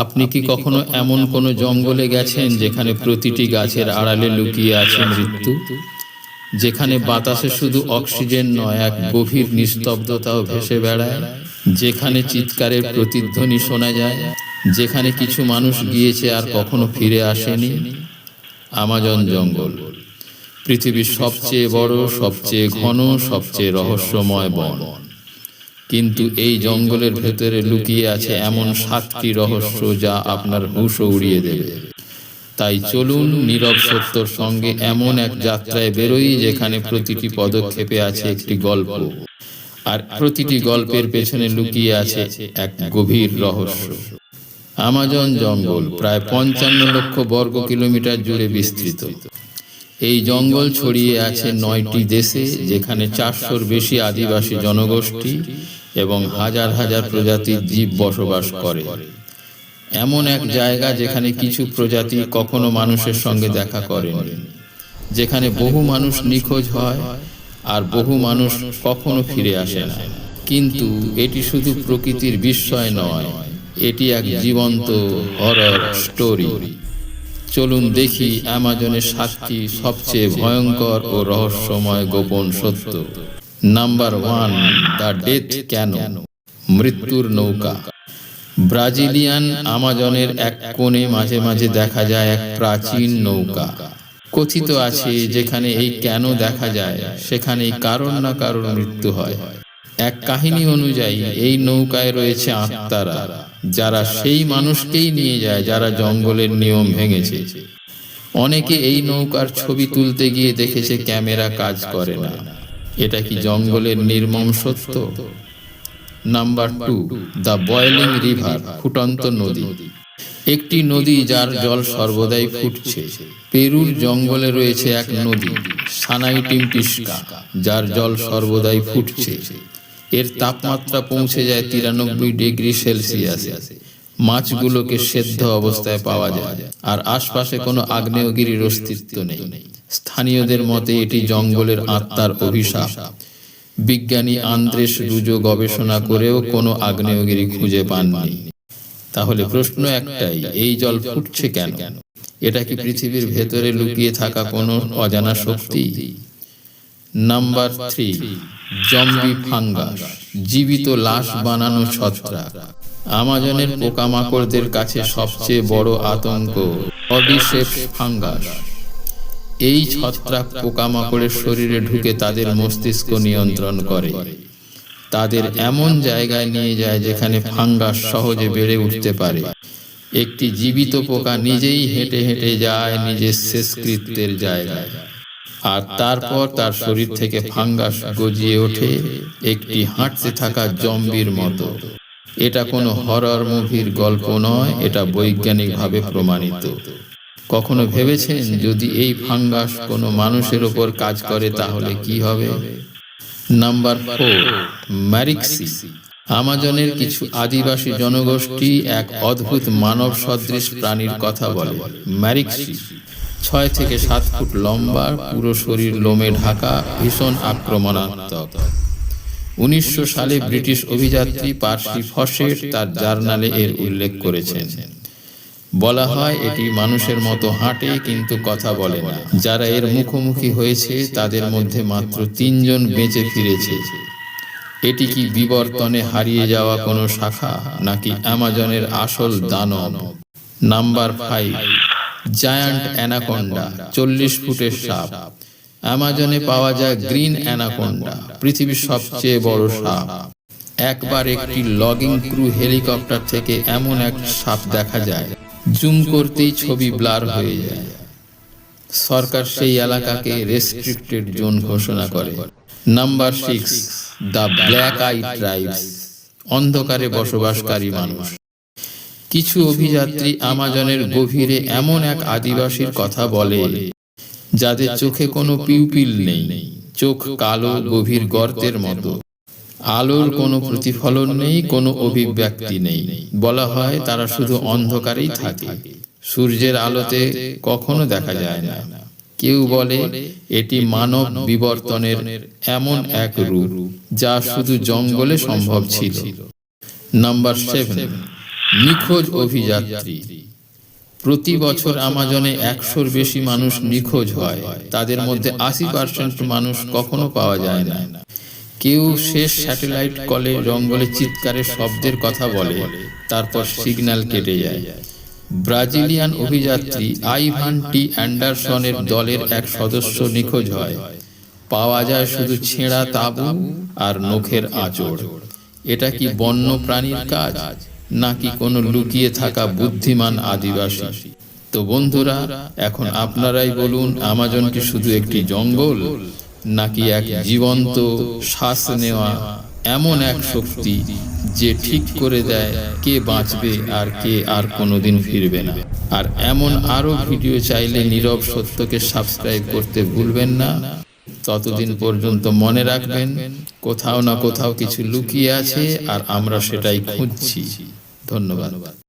আপনি কি কখনো এমন কোনো জঙ্গলে গেছেন যেখানে প্রতিটি গাছের আড়ালে লুকিয়ে আছে মৃত্যু? যেখানে বাতাসে শুধু অক্সিজেন নয় এক গভীর নিস্তব্ধতাও ভেসে বেড়ায়। যেখানে চিৎকারের প্রতিধ্বনি শোনা যায় যেখানে কিছু মানুষ গিয়েছে আর কখনো ফিরে আসেনি। আমাজন জঙ্গল। পৃথিবীর সবচেয়ে বড় সবচেয়ে ঘন সবচেয়ে রহস্যময় বন। কিন্তু এই জঙ্গলের ভেতরে লুকিয়ে আছে এমন সাতটি রহস্য যা আপনার হুঁশও উড়িয়ে দেবে। তাই চলুন নীরব সত্যর সঙ্গে এমন এক যাত্রায় বেরোই যেখানে প্রতিটি পদক্ষেপে আছে একটি গল্প। আর প্রতিটি গল্পের পেছনে লুকিয়ে আছে এক গভীর রহস্য। আমাজন জঙ্গল প্রায় পঞ্চান্ন লক্ষ বর্গ কিলোমিটার জুড়ে বিস্তৃত। এই জঙ্গল ছড়িয়ে আছে নয়টি দেশে, যেখানে চারশোর বেশি আদিবাসী জনগোষ্ঠী এবং হাজার হাজার প্রজাতির জীব বসবাস করে। এমন এক জায়গা যেখানে কিছু প্রজাতি কখনো মানুষের সঙ্গে দেখা করেনি, যেখানে বহু মানুষ নিখোঁজ হয় আর বহু মানুষ কখনো ফিরে আসে না। কিন্তু এটি শুধু প্রকৃতির বিস্ময় নয়, এটি এক জীবন্ত হরর স্টোরি চলুন দেখি অ্যামাজনের সাতটি সবচেয়ে ভয়ঙ্কর ও রহস্যময় গোপন সত্য। নাম্বার ওয়ান দ্য ডেথ কেন মৃত্যুর নৌকা। ব্রাজিলিয়ান আমাজনের এক কোণে মাঝে মাঝে দেখা যায় এক প্রাচীন নৌকা। কথিত আছে যেখানে এই কেন দেখা যায়, সেখানেই কারণ না কারণ মৃত্যু হয়। এক কাহিনী অনুযায়ী, এই নৌকায় রয়েছে আত্মারা, যারা সেই মানুষকেই নিয়ে যায় যারা জঙ্গলের নিয়ম ভেঙেছে। অনেকে এই নৌকার ছবি তুলতে গিয়ে দেখেছে ক্যামেরা কাজ করে না। এটা কি জঙ্গলের নির্মম সত্য? Number two the boiling river ফুটন্ত নদী। একটি নদী যার জল সর্বদাই ফুটছে। পেরুর জঙ্গলে রয়েছে এক নদী সানাইটিমটিস্কা যার জল সর্বদাই ফুটছে। এর তাপমাত্রা পৌঁছে যায় তিরানব্বই ডিগ্রি সেলসিয়াসে। মাছগুলোকে সেদ্ধ অবস্থায় পাওয়া যায়, আর আশপাশে কোনো আগ্নেয়গিরির অস্তিত্ব নেই নেই। স্থানীয়দের মতে এটি জঙ্গলের আত্মার অভিশাপ। বিজ্ঞানী আন্দ্রেস রুজো গবেষণা করেও কোনো আগ্নেয়গিরি খুঁজে পাননি। তাহলে প্রশ্ন একটাই এই জল ফুটছে কেন? এটা কি পৃথিবীর ভেতরে লুকিয়ে থাকা কোনো অজানা শক্তি? নাম্বার থ্রি জম্বি ফাঙ্গাস জীবিত লাশ বানানো ছত্রাক। আমাজনের পোকামাকড়দের কাছে সবচেয়ে বড় আতঙ্ক অডিসেপ ফাঙ্গাস। এই ছত্রাক পোকামাকড়ের শরীরে ঢুকে তাদের মস্তিষ্ক নিয়ন্ত্রণ করে। তাদের এমন জায়গায় নিয়ে যায় যেখানে ফাঙ্গাস সহজে বেড়ে উঠতে পারে। একটি জীবিত পোকা নিজেই হেঁটে হেঁটে যায় নিজের শেষকৃত্যের জায়গায়। আর তারপর তার শরীর থেকে ফাঙ্গাস গজিয়ে ওঠে একটি হাঁটতে থাকা জম্বির মতো। এটা কোনো হরর মুভির গল্প নয়, এটা বৈজ্ঞানিকভাবে প্রমাণিত। কখনো ভেবেছেন যদি এই ফাঙ্গাস কোনো মানুষের ওপর কাজ করে, তাহলে কি হবে? নাম্বার ফোর ম্যারিক্সি আমাজনের কিছু আদিবাসী জনগোষ্ঠী এক অদ্ভুত মানব সদৃশ প্রাণীর কথা বলে। ম্যারিক্সি ছয় থেকে সাত ফুট লম্বা, পুরো শরীর লোমে ঢাকা, ভীষণ আক্রমণাত্মক। উনিশশো সালে ব্রিটিশ অভিযাত্রী পার্সি ফসেট তার জার্নালে এর উল্লেখ করেছেন। বলা হয় এটি মানুষের মতো হাঁটে কিন্তু কথা বলে না। যারা এর মুখোমুখি হয়েছে, তাদের মধ্যে মাত্র তিনজন বেঁচে ফিরেছে। এটি কি বিবর্তনে হারিয়ে যাওয়া কোনো শাখা, নাকি অ্যামাজনের আসল দানব? নাম্বার ফাইভ জায়ান্ট অ্যানাকোন্ডা, চল্লিশ ফুটের সাপ। অ্যামাজনে পাওয়া যায় গ্রিন অ্যানাকোন্ডা, পৃথিবীর সবচেয়ে বড় সাপ। একবার একটি লগিং ক্রু হেলিকপ্টার থেকে এমন এক সাপ দেখা যায়। জুম করতেই ছবি ব্লার হয়ে যায়। সরকার সেই এলাকাকে রেস্ট্রিক্টেড জোন ঘোষণা করে। Number six the black eye tribes অন্ধকারে বসবাসকারী মানুষ। কিছু অভিযাত্রী আমাজনের গভীরে এমন এক আদিবাসীর কথা বলে, যাদের চোখে কোনো পিউপিল নেই, চোখ কালো, গভীর গর্তের মতো। আলোর কোনো প্রতিফলন নেই, কোনো অভিব্যক্তি নেই। বলা হয় তারা শুধু অন্ধকারেই থাকে। সূর্যের আলোতে কখনো দেখা যায় না। কেউ বলে, এটি মানব বিবর্তনের এমন এক রূপ, যা শুধু জঙ্গলে সম্ভব ছিল। নাম্বার সেভেন নিখোঁজ অভিযাত্রী। প্রতি বছর আমাজনে একশোর বেশি মানুষ নিখোঁজ হয়। তাদের মধ্যে আশি পার্সেন্ট মানুষ কখনো পাওয়া যায় না। কেউ শেষ স্যাটেলাইট কলে জঙ্গলে চিৎকারের শব্দের কথা বলে, তারপর সিগন্যাল কেটে যায়। ব্রাজিলিয়ান অভিযাত্রী আইভান টি অ্যান্ডারসনের দলের এক সদস্য নিখোঁজ হয়। পাওয়া যায় শুধু ছেঁড়া তাবু আর নখের আঁচড়। এটা কি বন্য প্রাণীর কাজ, নাকি কোনো লুকিয়ে থাকা বুদ্ধিমান আদিবাসী? তো বন্ধুরা, এখন আপনারাই বলুন, আমাজন কি শুধু একটি জঙ্গল? নাকি এক জীবন্ত শ্বাস নেওয়া এমন এক শক্তি যে ঠিক করে দেয় কে বাঁচবে আর কে আর কোনোদিন ফিরবে না। আর এমন আরও ভিডিও চাইলে নীরব সত্যকে সাবস্ক্রাইব করতে ভুলবেন না। ততদিন পর্যন্ত মনে রাখবেন কোথাও না কোথাও কিছু লুকিয়ে আছে আর আমরা সেটাই খুঁজছি। ধন্যবাদ।